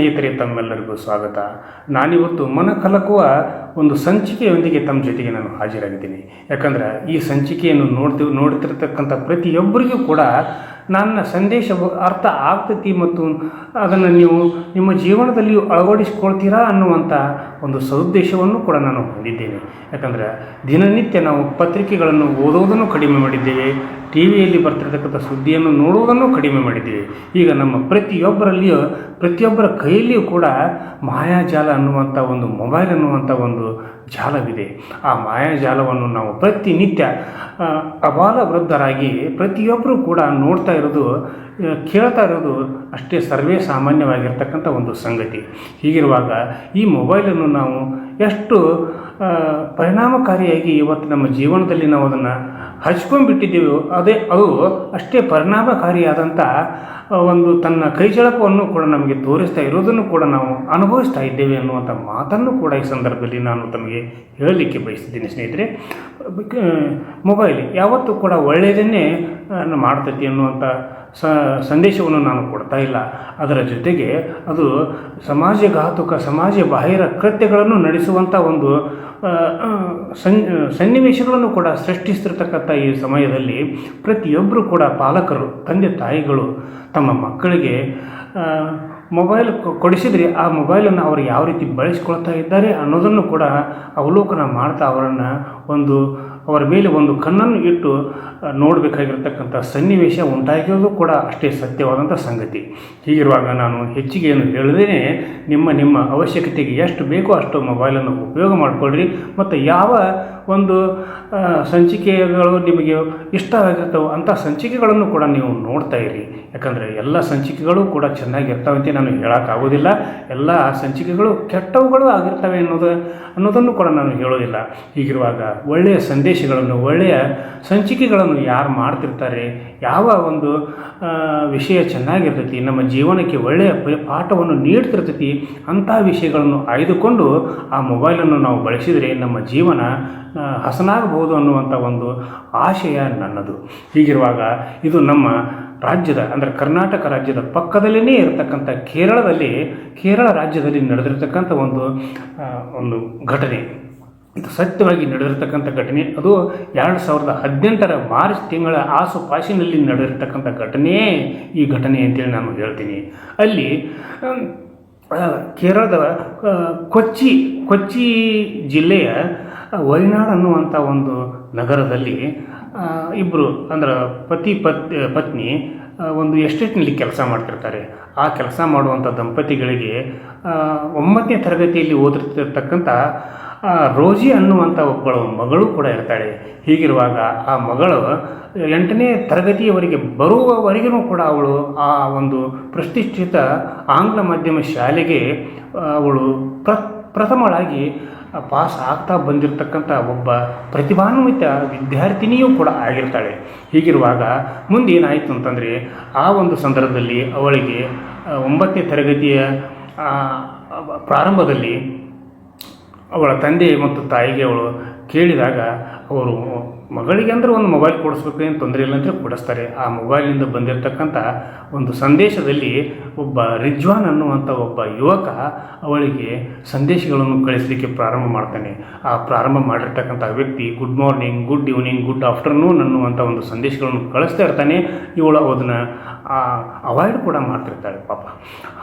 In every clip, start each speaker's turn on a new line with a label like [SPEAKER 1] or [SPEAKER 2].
[SPEAKER 1] ಸ್ನೇಹಿತರೆ ತಮ್ಮೆಲ್ಲರಿಗೂ ಸ್ವಾಗತ. ನಾನಿವತ್ತು ಮನ ಕಲಕುವ ಒಂದು ಸಂಚಿಕೆಯೊಂದಿಗೆ ತಮ್ಮ ಜೊತೆಗೆ ನಾನು ಹಾಜರಾಗಿದ್ದೀನಿ. ಯಾಕಂದ್ರೆ ಈ ಸಂಚಿಕೆಯನ್ನು ನೋಡ್ತೀವಿ ನೋಡ್ತಿರ್ತಕ್ಕಂಥ ಪ್ರತಿಯೊಬ್ಬರಿಗೂ ಕೂಡ ನನ್ನ ಸಂದೇಶ ಅರ್ಥ ಆಗ್ತೈತಿ ಮತ್ತು ಅದನ್ನು ನೀವು ನಿಮ್ಮ ಜೀವನದಲ್ಲಿಯೂ ಅಳವಡಿಸ್ಕೊಳ್ತೀರಾ ಅನ್ನುವಂಥ ಒಂದು ಸದುದ್ದೇಶವನ್ನು ಕೂಡ ನಾನು ಹೊಂದಿದ್ದೇನೆ. ಯಾಕಂದರೆ ದಿನನಿತ್ಯ ನಾವು ಪತ್ರಿಕೆಗಳನ್ನು ಓದೋದನ್ನು ಕಡಿಮೆ ಮಾಡಿದ್ದೇವೆ, ಟಿ ವಿಯಲ್ಲಿ ಬರ್ತಿರ್ತಕ್ಕಂಥ ಸುದ್ದಿಯನ್ನು ನೋಡುವುದನ್ನು ಕಡಿಮೆ ಮಾಡಿದ್ದೇವೆ. ಈಗ ನಮ್ಮ ಪ್ರತಿಯೊಬ್ಬರಲ್ಲಿಯೂ, ಪ್ರತಿಯೊಬ್ಬರ ಕೈಯಲ್ಲಿಯೂ ಕೂಡ ಮಾಯಾಜಾಲ ಅನ್ನುವಂಥ ಒಂದು ಮೊಬೈಲ್ ಅನ್ನುವಂಥ ಒಂದು ಜಾಲವಿದೆ. ಆ ಮಾಯಾಜಾಲವನ್ನು ನಾವು ಪ್ರತಿನಿತ್ಯ ಅಬಾಲ ವೃದ್ಧರಾಗಿ ಪ್ರತಿಯೊಬ್ಬರೂ ಕೂಡ ನೋಡ್ತಾ ಇರೋದು ಆ, ಕೇಳ್ತಾ ಇರೋದು ಅಷ್ಟೇ ಸರ್ವೇ ಸಾಮಾನ್ಯವಾಗಿರ್ತಕ್ಕಂಥ ಒಂದು ಸಂಗತಿ. ಹೀಗಿರುವಾಗ ಈ ಮೊಬೈಲನ್ನು ನಾವು ಎಷ್ಟು ಪರಿಣಾಮಕಾರಿಯಾಗಿ ಇವತ್ತು ನಮ್ಮ ಜೀವನದಲ್ಲಿ ನಾವು ಅದನ್ನು ಹಚ್ಕೊಂಡ್ಬಿಟ್ಟಿದ್ದೀವೋ ಅದೇ ಅದು ಅಷ್ಟೇ ಪರಿಣಾಮಕಾರಿಯಾದಂಥ ಒಂದು ತನ್ನ ಕೈಚಳಕವನ್ನು ಕೂಡ ನಮಗೆ ತೋರಿಸ್ತಾ ಇರೋದನ್ನು ಕೂಡ ನಾವು ಅನುಭವಿಸ್ತಾ ಇದ್ದೇವೆ ಅನ್ನುವಂಥ ಮಾತನ್ನು ಕೂಡ ಈ ಸಂದರ್ಭದಲ್ಲಿ ನಾನು ತಮಗೆ ಹೇಳಲಿಕ್ಕೆ ಬಯಸಿದ್ದೀನಿ ಸ್ನೇಹಿತರೆ. ಮೊಬೈಲ್ ಯಾವತ್ತೂ ಕೂಡ ಒಳ್ಳೆಯದನ್ನೇ ಮಾಡ್ತೈತಿ ಅನ್ನುವಂಥ ಸಂದೇಶವನ್ನು ನಾನು ಕೊಡ್ತಾ ಇಲ್ಲ. ಅದರ ಜೊತೆಗೆ ಅದು ಸಮಾಜಘಾತುಕ ಸಮಾಜ ಬಾಹಿರ ಕೃತ್ಯಗಳನ್ನು ನಡೆಸುವಂಥ ಒಂದು ಸನ್, ಸನ್ನಿವೇಶಗಳನ್ನು ಕೂಡ ಸೃಷ್ಟಿಸ್ತಿರ್ತಕ್ಕಂಥ ಈ ಸಮಯದಲ್ಲಿ ಪ್ರತಿಯೊಬ್ಬರು ಕೂಡ ಪಾಲಕರು, ತಂದೆ ತಾಯಿಗಳು ತಮ್ಮ ಮಕ್ಕಳಿಗೆ ಮೊಬೈಲ್ ಕೊಡಿಸಿದರೆ ಆ ಮೊಬೈಲನ್ನು ಅವರು ಯಾವ ರೀತಿ ಬಳಸ್ಕೊಳ್ತಾ ಇದ್ದಾರೆ ಅನ್ನೋದನ್ನು ಕೂಡ ಅವಲೋಕನ ಮಾಡ್ತಾ ಅವರನ್ನು ಒಂದು ಅವರ ಮೇಲೆ ಒಂದು ಕಣ್ಣನ್ನು ಇಟ್ಟು ನೋಡಬೇಕಾಗಿರ್ತಕ್ಕಂಥ ಸನ್ನಿವೇಶ ಉಂಟಾಗಿರೋದು ಕೂಡ ಅಷ್ಟೇ ಸತ್ಯವಾದಂಥ ಸಂಗತಿ. ಹೀಗಿರುವಾಗ ನಾನು ಹೆಚ್ಚಿಗೆ ಏನು ಹೇಳದೇ ನಿಮ್ಮ ನಿಮ್ಮ ಅವಶ್ಯಕತೆಗೆ ಎಷ್ಟು ಬೇಕೋ ಅಷ್ಟು ಮೊಬೈಲನ್ನು ಉಪಯೋಗ ಮಾಡಿಕೊಳ್ಳ್ರಿ, ಮತ್ತು ಯಾವ ಒಂದು ಸಂಚಿಕೆಗಳು ನಿಮಗೆ ಇಷ್ಟ ಆಗಿರ್ತವೆ, ಅಂಥ ಸಂಚಿಕೆಗಳನ್ನು ಕೂಡ ನೀವು ನೋಡ್ತಾ ಇರಿ. ಯಾಕಂದರೆ ಎಲ್ಲ ಸಂಚಿಕೆಗಳು ಕೂಡ ಚೆನ್ನಾಗಿರ್ತವೆ ಅಂತ ನಾನು ಹೇಳೋಕ್ಕಾಗೋದಿಲ್ಲ. ಎಲ್ಲ ಸಂಚಿಕೆಗಳು ಕೆಟ್ಟವುಗಳು ಆಗಿರ್ತವೆ ಅನ್ನೋದು, ಅನ್ನೋದನ್ನು ಕೂಡ ನಾನು ಹೇಳೋದಿಲ್ಲ. ಹೀಗಿರುವಾಗ ಒಳ್ಳೆಯ ಸಂದೇಶಗಳನ್ನು, ಒಳ್ಳೆಯ ಸಂಚಿಕೆಗಳನ್ನು ಯಾರು ಮಾಡ್ತಿರ್ತಾರೆ, ಯಾವ ಒಂದು ವಿಷಯ ಚೆನ್ನಾಗಿರ್ತೈತಿ, ನಮ್ಮ ಜೀವನಕ್ಕೆ ಒಳ್ಳೆಯ ಪಾಠವನ್ನು ನೀಡ್ತಿರ್ತೈತಿ, ಅಂಥ ವಿಷಯಗಳನ್ನು ಆಯ್ದುಕೊಂಡು ಆ ಮೊಬೈಲನ್ನು ನಾವು ಬಳಸಿದರೆ ನಮ್ಮ ಜೀವನ ಹಸನಾಗಬಹುದು ಅನ್ನುವಂಥ ಒಂದು ಆಶಯ ನನ್ನದು. ಹೀಗಿರುವಾಗ ಇದು ನಮ್ಮ ರಾಜ್ಯದ, ಅಂದರೆ ಕರ್ನಾಟಕ ರಾಜ್ಯದ ಪಕ್ಕದಲ್ಲೇ ಇರತಕ್ಕಂಥ ಕೇರಳದಲ್ಲಿ, ಕೇರಳ ರಾಜ್ಯದಲ್ಲಿ ನಡೆದಿರ್ತಕ್ಕಂಥ ಒಂದು ಒಂದು ಘಟನೆ. ಇದು ಸತ್ಯವಾಗಿ ನಡೆದಿರ್ತಕ್ಕಂಥ ಘಟನೆ. ಅದು ಎರಡು ಸಾವಿರದ ಹದಿನೆಂಟರ ಮಾರ್ಚ್ ತಿಂಗಳ ಆಸುಪಾಸಿನಲ್ಲಿ ನಡೆದಿರ್ತಕ್ಕಂಥ ಘಟನೆಯೇ ಈ ಘಟನೆ ಅಂತೇಳಿ ನಾನು ಹೇಳ್ತೀನಿ. ಅಲ್ಲಿ ಕೇರಳದ ಕೊಚ್ಚಿ ಕೊಚ್ಚಿ ಜಿಲ್ಲೆಯ ವಯನಾಡ್ ಅನ್ನುವಂಥ ಒಂದು ನಗರದಲ್ಲಿ ಇಬ್ಬರು ಅಂದ್ರೆ ಪತಿ ಪತ್, ಪತ್ನಿ ಒಂದು ಎಸ್ಟೇಟ್ನಲ್ಲಿ ಕೆಲಸ ಮಾಡ್ತಿರ್ತಾರೆ. ಆ ಕೆಲಸ ಮಾಡುವಂಥ ದಂಪತಿಗಳಿಗೆ ಒಂಬತ್ತನೇ ತರಗತಿಯಲ್ಲಿ ಓದಿರ್ತಿರ್ತಕ್ಕಂಥ ರೋಜಿ ಅನ್ನುವಂಥ ಒಬ್ಬಳು ಮಗಳು ಕೂಡ ಇರ್ತಾಳೆ. ಹೀಗಿರುವಾಗ ಆ ಮಗಳು ಎಂಟನೇ ತರಗತಿಯವರೆಗೆ ಬರುವವರೆಗೂ ಕೂಡ ಅವಳು ಆ ಒಂದು ಪ್ರತಿಷ್ಠಿತ ಆಂಗ್ಲ ಮಾಧ್ಯಮ ಶಾಲೆಗೆ ಅವಳು ಪ್ರ ಪ್ರಥಮಳಾಗಿ ಪಾಸ್ ಆಗ್ತಾ ಬಂದಿರತಕ್ಕಂಥ ಒಬ್ಬ ಪ್ರತಿಭಾನ್ವಿತ ವಿದ್ಯಾರ್ಥಿನಿಯೂ ಕೂಡ ಆಗಿರ್ತಾಳೆ. ಹೀಗಿರುವಾಗ ಮುಂದೆ ಏನಾಯಿತು ಅಂತಂದರೆ ಆ ಒಂದು ಸಂದರ್ಭದಲ್ಲಿ ಅವಳಿಗೆ ಒಂಬತ್ತನೇ ತರಗತಿಯ ಪ್ರಾರಂಭದಲ್ಲಿ ಅವಳ ತಂದೆ ಮತ್ತು ತಾಯಿಗೆ ಅವಳು ಕೇಳಿದಾಗ ಅವರು ಮಗಳಿಗೆ ಅಂದ್ರೆ ಒಂದು ಮೊಬೈಲ್ ಕೊಡಿಸ್ಬೇಕು ಏನು ತೊಂದರೆ ಇಲ್ಲ ಅಂದರೆ ಕೊಡಿಸ್ತಾರೆ. ಆ ಮೊಬೈಲ್ನಿಂದ ಬಂದಿರತಕ್ಕಂಥ ಒಂದು ಸಂದೇಶದಲ್ಲಿ ಒಬ್ಬ ರಿಜ್ವಾನ್ ಅನ್ನುವಂಥ ಒಬ್ಬ ಯುವಕ ಅವಳಿಗೆ ಸಂದೇಶಗಳನ್ನು ಕಳಿಸಲಿಕ್ಕೆ ಪ್ರಾರಂಭ ಮಾಡ್ತಾನೆ. ಆ ಪ್ರಾರಂಭ ಮಾಡಿರ್ತಕ್ಕಂಥ ವ್ಯಕ್ತಿ good morning good evening good afternoon ಅನ್ನುವಂಥ ಒಂದು ಸಂದೇಶಗಳನ್ನು ಕಳಿಸ್ತಾ ಇರ್ತಾನೆ. ಇವಳು ಅದನ್ನು ಅವಾಯ್ಡ್ ಕೂಡ ಮಾಡ್ತಿರ್ತಾಳೆ ಪಾಪ.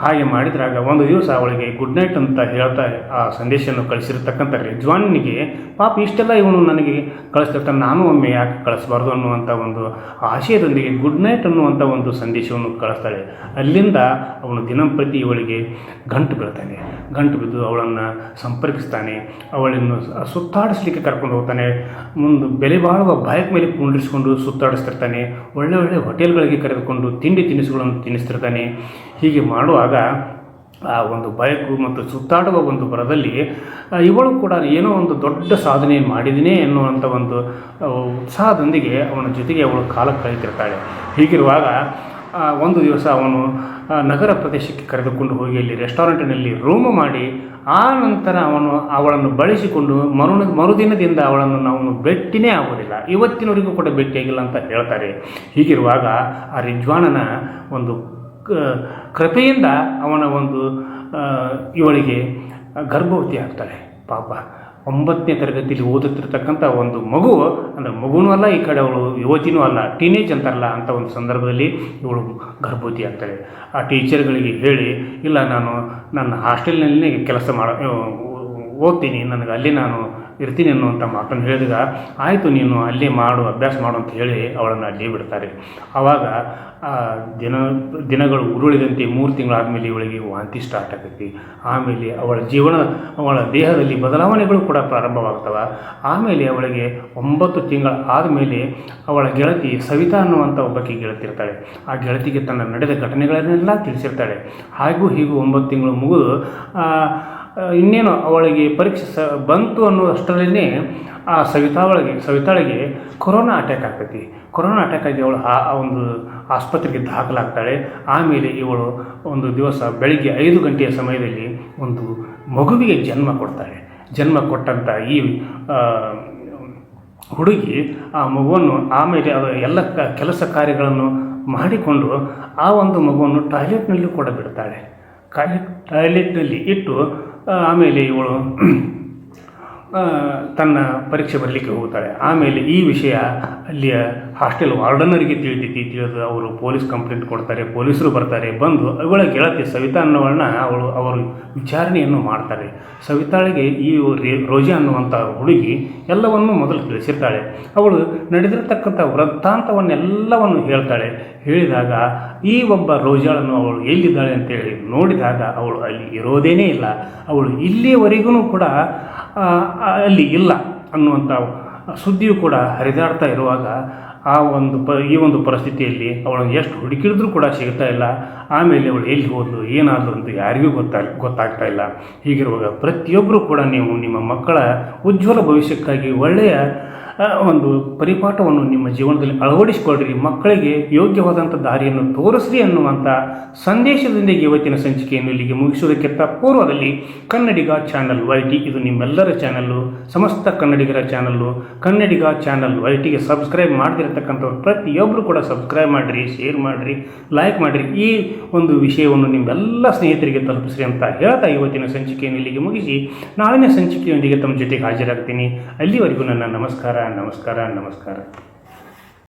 [SPEAKER 1] ಹಾಗೆ ಮಾಡಿದ್ರಾಗ ಒಂದು ದಿವಸ ಅವಳಿಗೆ ಗುಡ್ ನೈಟ್ ಅಂತ ಹೇಳ್ತಾ ಆ ಸಂದೇಶವನ್ನು ಕಳಿಸಿರ್ತಕ್ಕಂಥ ರಿಜ್ವಾನಿಗೆ ಪಾಪ ಇಷ್ಟೆಲ್ಲ ಇವನು ನನಗೆ ಕಳಿಸ್ತಿರ್ತಾನೆ. ನಾನು ಒಮ್ಮೆ ಯಾಕೆ ಕಳಿಸ್ಬಾರ್ದು ಅನ್ನುವಂಥ ಒಂದು ಆಶಯದೊಂದಿಗೆ ಗುಡ್ ನೈಟ್ ಅನ್ನುವಂಥ ಒಂದು ಸಂದೇಶವನ್ನು ಕಳಿಸ್ತಾಳೆ. ಅಲ್ಲಿಂದ ಅವನು ದಿನಂಪ್ರತಿ ಇವಳಿಗೆ ಗಂಟು ಬೀಳ್ತಾನೆ. ಗಂಟು ಬಿದ್ದು ಅವಳನ್ನು ಸಂಪರ್ಕಿಸ್ತಾನೆ. ಅವಳನ್ನು ಸುತ್ತಾಡಿಸ್ಲಿಕ್ಕೆ ಕರ್ಕೊಂಡು ಹೋಗ್ತಾನೆ. ಮುಂದೆ ಬೆಲೆ ಬಾಳುವ ಬೈಕ್ ಮೇಲೆ ಕುಂಡಿರಿಸಿಕೊಂಡು ಸುತ್ತಾಡಿಸ್ತಿರ್ತಾನೆ. ಒಳ್ಳೆ ಒಳ್ಳೆ ಹೋಟೆಲ್ಗಳಿಗೆ ಕರೆದುಕೊಂಡು ತಿಂಡಿ ತಿನಿಸುಗಳನ್ನು ತಿನ್ನಿಸ್ತಿರ್ತಾನೆ. ಹೀಗೆ ಮಾಡುವಾಗ ಆ ಒಂದು ಬಯಕು ಮತ್ತು ಸುತ್ತಾಡುವ ಒಂದು ಬರದಲ್ಲಿ ಇವಳು ಕೂಡ ಏನೋ ಒಂದು ದೊಡ್ಡ ಸಾಧನೆ ಮಾಡಿದ್ದೀನಿ ಎನ್ನುವಂಥ ಒಂದು ಉತ್ಸಾಹದೊಂದಿಗೆ ಅವನ ಜೊತೆಗೆ ಅವಳು ಕಾಲ ಕಳೀತಿರ್ತಾಳೆ ಹೀಗಿರುವಾಗ ಒಂದು ದಿವಸ ಅವನು ನಗರ ಪ್ರದೇಶಕ್ಕೆ ಕರೆದುಕೊಂಡು ಹೋಗಿ ಅಲ್ಲಿ ರೆಸ್ಟೋರೆಂಟಿನಲ್ಲಿ ರೂಮ್ ಮಾಡಿ, ಆ ನಂತರ ಅವನು ಅವಳನ್ನು ಬಳಸಿಕೊಂಡು ಮರು, ಮರುದಿನದಿಂದ ಅವಳನ್ನು ನಾವು ಭೇಟಿನೇ ಆಗೋದಿಲ್ಲ ಇವತ್ತಿನವರೆಗೂ ಕೂಡ ಭೇಟಿಯಾಗಿಲ್ಲ ಅಂತ ಹೇಳ್ತಾರೆ. ಹೀಗಿರುವಾಗ ಆ ರಿಜ್ವಾಣನ ಒಂದು ಕೃಪೆಯಿಂದ ಅವನ ಒಂದು ಇವಳಿಗೆ ಗರ್ಭವತಿ ಆಗ್ತಾಳೆ. ಪಾಪ, ಒಂಬತ್ತನೇ ತರಗತಿಯಲ್ಲಿ ಓದುತ್ತಿರ್ತಕ್ಕಂಥ ಒಂದು ಮಗು, ಅಂದರೆ ಮಗುನೂ ಅಲ್ಲ, ಈ ಕಡೆ ಅವಳು ಯುವತಿನೂ ಅಲ್ಲ, ಟೀನೇಜ್ ಅಂತಾರಲ್ಲ ಅಂತ ಒಂದು ಸಂದರ್ಭದಲ್ಲಿ ಇವಳು ಗರ್ಭವತಿ ಆಗ್ತಾಳೆ. ಆ ಟೀಚರ್ಗಳಿಗೆ ಹೇಳಿ, ಇಲ್ಲ, ನಾನು ನನ್ನ ಹಾಸ್ಟೆಲ್ನಲ್ಲಿ ಕೆಲಸ ಮಾಡ ಓದ್ತೀನಿ, ನನಗೆ ಅಲ್ಲಿ ನಾನು ಇರ್ತೀನಿ ಅನ್ನುವಂಥ ಮಾತನ್ನು ಹೇಳಿದಾಗ ಆಯಿತು, ನೀನು ಅಲ್ಲೇ ಮಾಡು, ಅಭ್ಯಾಸ ಮಾಡು ಅಂತ ಹೇಳಿ ಅವಳನ್ನು ಅಲ್ಲಿ ಬಿಡ್ತಾರೆ. ಆವಾಗ ದಿನ, ದಿನಗಳು ಉರುಳಿದಂತೆ ಮೂರು ತಿಂಗಳಾದಮೇಲೆ ಇವಳಿಗೆ ವಾಂತಿ ಸ್ಟಾರ್ಟ್ ಆಗ್ತೈತಿ. ಆಮೇಲೆ ಅವಳ ಜೀವನ, ಅವಳ ದೇಹದಲ್ಲಿ ಬದಲಾವಣೆಗಳು ಕೂಡ ಪ್ರಾರಂಭವಾಗ್ತವೆ. ಆಮೇಲೆ ಅವಳಿಗೆ ಒಂಬತ್ತು ತಿಂಗಳ ಆದಮೇಲೆ ಅವಳ ಗೆಳತಿ ಸವಿತಾ ಅನ್ನುವಂಥ ಒಬ್ಬಾಕಿ ಗೆಳತಿರ್ತಾಳೆ. ಆ ಗೆಳತಿಗೆ ತನ್ನ ನಡೆದ ಘಟನೆಗಳನ್ನೆಲ್ಲ ತಿಳಿಸಿರ್ತಾಳೆ. ಹಾಗೂ ಹೀಗೂ ಒಂಬತ್ತು ತಿಂಗಳು ಮುಗಿದು ಇನ್ನೇನು ಅವಳಿಗೆ ಪರೀಕ್ಷೆ ಸ, ಬಂತು ಅನ್ನೋದಷ್ಟರಲ್ಲೇ ಆ ಸವಿತಾ ಒಳಗೆ ಸವಿತಾಳಿಗೆ ಕೊರೋನಾ ಅಟ್ಯಾಕ್ ಆಗ್ತೈತಿ. ಕೊರೋನಾ ಅಟ್ಯಾಕ್ ಆಗಿ ಅವಳು ಆ ಒಂದು ಆಸ್ಪತ್ರೆಗೆ ದಾಖಲಾಗ್ತಾಳೆ. ಆಮೇಲೆ ಇವಳು ಒಂದು ದಿವಸ ಬೆಳಿಗ್ಗೆ ಐದು ಗಂಟೆಯ ಸಮಯದಲ್ಲಿ ಒಂದು ಮಗುವಿಗೆ ಜನ್ಮ ಕೊಡ್ತಾಳೆ. ಜನ್ಮ ಕೊಟ್ಟಂಥ ಈ ಹುಡುಗಿ ಆ ಮಗುವನ್ನು ಆಮೇಲೆ ಅದು ಎಲ್ಲ ಕೆಲಸ ಕಾರ್ಯಗಳನ್ನು ಮಾಡಿಕೊಂಡು ಆ ಒಂದು ಮಗುವನ್ನು ಟಾಯ್ಲೆಟ್ನಲ್ಲಿ ಕೂಡ ಬಿಡ್ತಾಳೆ. ಕಾಯಿ ಟಾಯ್ಲೆಟ್ನಲ್ಲಿ ಇಟ್ಟು ಆಮೇಲೆ ಇವಳು ತನ್ನ ಪರೀಕ್ಷೆ ಬರಲಿಕ್ಕೆ ಹೋಗ್ತಾಳೆ. ಆಮೇಲೆ ಈ ವಿಷಯ ಅಲ್ಲಿಯ ಹಾಸ್ಟೆಲ್ ವಾರ್ಡನರಿಗೆ ತಿಳಿತೈತಿ ತಿಳಿದು ಅವರು ಪೊಲೀಸ್ ಕಂಪ್ಲೇಂಟ್ ಕೊಡ್ತಾರೆ, ಪೊಲೀಸರು ಬರ್ತಾರೆ, ಬಂದು ಅವಳ ಗೆಳತಿ ಸವಿತಾ ಅನ್ನೋವಳನ್ನ ಅವಳು, ಅವರು ವಿಚಾರಣೆಯನ್ನು ಮಾಡ್ತಾರೆ. ಸವಿತಾಳಿಗೆ ಈ ರೋಜಾ ಅನ್ನುವಂಥ ಹುಡುಗಿ ಎಲ್ಲವನ್ನು ಮೊದಲು ತಿಳಿಸಿರ್ತಾಳೆ. ಅವಳು ನಡೆದಿರತಕ್ಕಂಥ ವೃತ್ತಾಂತವನ್ನೆಲ್ಲವನ್ನು ಹೇಳ್ತಾಳೆ. ಹೇಳಿದಾಗ, ಈ ಒಬ್ಬ ರೋಜಾಳನ್ನು ಅವಳು ಎಲ್ಲಿದ್ದಾಳೆ ಅಂತೇಳಿ ನೋಡಿದಾಗ ಅವಳು ಅಲ್ಲಿ ಇರೋದೇನೇ ಇಲ್ಲ. ಅವಳು ಇಲ್ಲಿಯವರೆಗೂ ಕೂಡ ಅಲ್ಲಿ ಇಲ್ಲ ಅನ್ನುವಂಥ ಸುದ್ದಿಯು ಕೂಡ ಹರಿದಾಡ್ತಾ ಇರುವಾಗ ಆ ಒಂದು ಪ, ಈ ಒಂದು ಪರಿಸ್ಥಿತಿಯಲ್ಲಿ ಅವಳನ್ನು ಎಷ್ಟು ಹುಡುಕಿದ್ರು ಕೂಡ ಸಿಗ್ತಾ ಇಲ್ಲ. ಆಮೇಲೆ ಅವಳು ಎಲ್ಲಿ ಹೋದ್ಲು, ಏನಾದ್ಲು ಅಂತ ಯಾರಿಗೂ ಗೊತ್ತಾ, ಗೊತ್ತಾಗ್ತಾ ಇಲ್ಲ. ಹೀಗಿರುವಾಗ ಪ್ರತಿಯೊಬ್ಬರೂ ಕೂಡ ನೀವು ನಿಮ್ಮ ಮಕ್ಕಳ ಉಜ್ವಲ ಭವಿಷ್ಯಕ್ಕಾಗಿ ಒಳ್ಳೆಯ ಒಂದು ಪರಿಪಾಠವನ್ನು ನಿಮ್ಮ ಜೀವನದಲ್ಲಿ ಅಳವಡಿಸಿಕೊಳ್ಳ್ರಿ ಮಕ್ಕಳಿಗೆ ಯೋಗ್ಯವಾದಂಥ ದಾರಿಯನ್ನು ತೋರಿಸ್ರಿ ಅನ್ನುವಂಥ ಸಂದೇಶದೊಂದಿಗೆ ಇವತ್ತಿನ ಸಂಚಿಕೆಯನ್ನು ಇಲ್ಲಿಗೆ ಮುಗಿಸುವುದಕ್ಕಿಂತ ಪೂರ್ವದಲ್ಲಿ ಕನ್ನಡಿಗ ಚಾನಲ್ ವೈ ಟಿ ಇದು ನಿಮ್ಮೆಲ್ಲರ ಚಾನಲ್ಲು. ಸಮಸ್ತ ಕನ್ನಡಿಗರ ಚಾನಲ್ಲು. ಕನ್ನಡಿಗ ಚಾನಲ್ ವೈ ಟಿಗೆ ಸಬ್ಸ್ಕ್ರೈಬ್ ಮಾಡದಿರತಕ್ಕಂಥವ್ರು ಪ್ರತಿಯೊಬ್ಬರು ಕೂಡ ಸಬ್ಸ್ಕ್ರೈಬ್ ಮಾಡಿರಿ, ಶೇರ್ ಮಾಡಿರಿ, ಲೈಕ್ ಮಾಡಿರಿ. ಈ ಒಂದು ವಿಷಯವನ್ನು ನಿಮ್ಮೆಲ್ಲ ಸ್ನೇಹಿತರಿಗೆ ತಲುಪಿಸ್ರಿ ಅಂತ ಹೇಳ್ತಾ ಇವತ್ತಿನ ಸಂಚಿಕೆಯನ್ನು ಇಲ್ಲಿಗೆ ಮುಗಿಸಿ. ನಾಳಿನ ಸಂಚಿಕೆಯೊಂದಿಗೆ ತಮ್ಮ ಜೊತೆಗೆ ಹಾಜರಾಗ್ತೀನಿ. ಅಲ್ಲಿವರೆಗೂ ನನ್ನ ನಮಸ್ಕಾರ. ನಮಸ್ಕಾರ ನಮಸ್ಕಾರ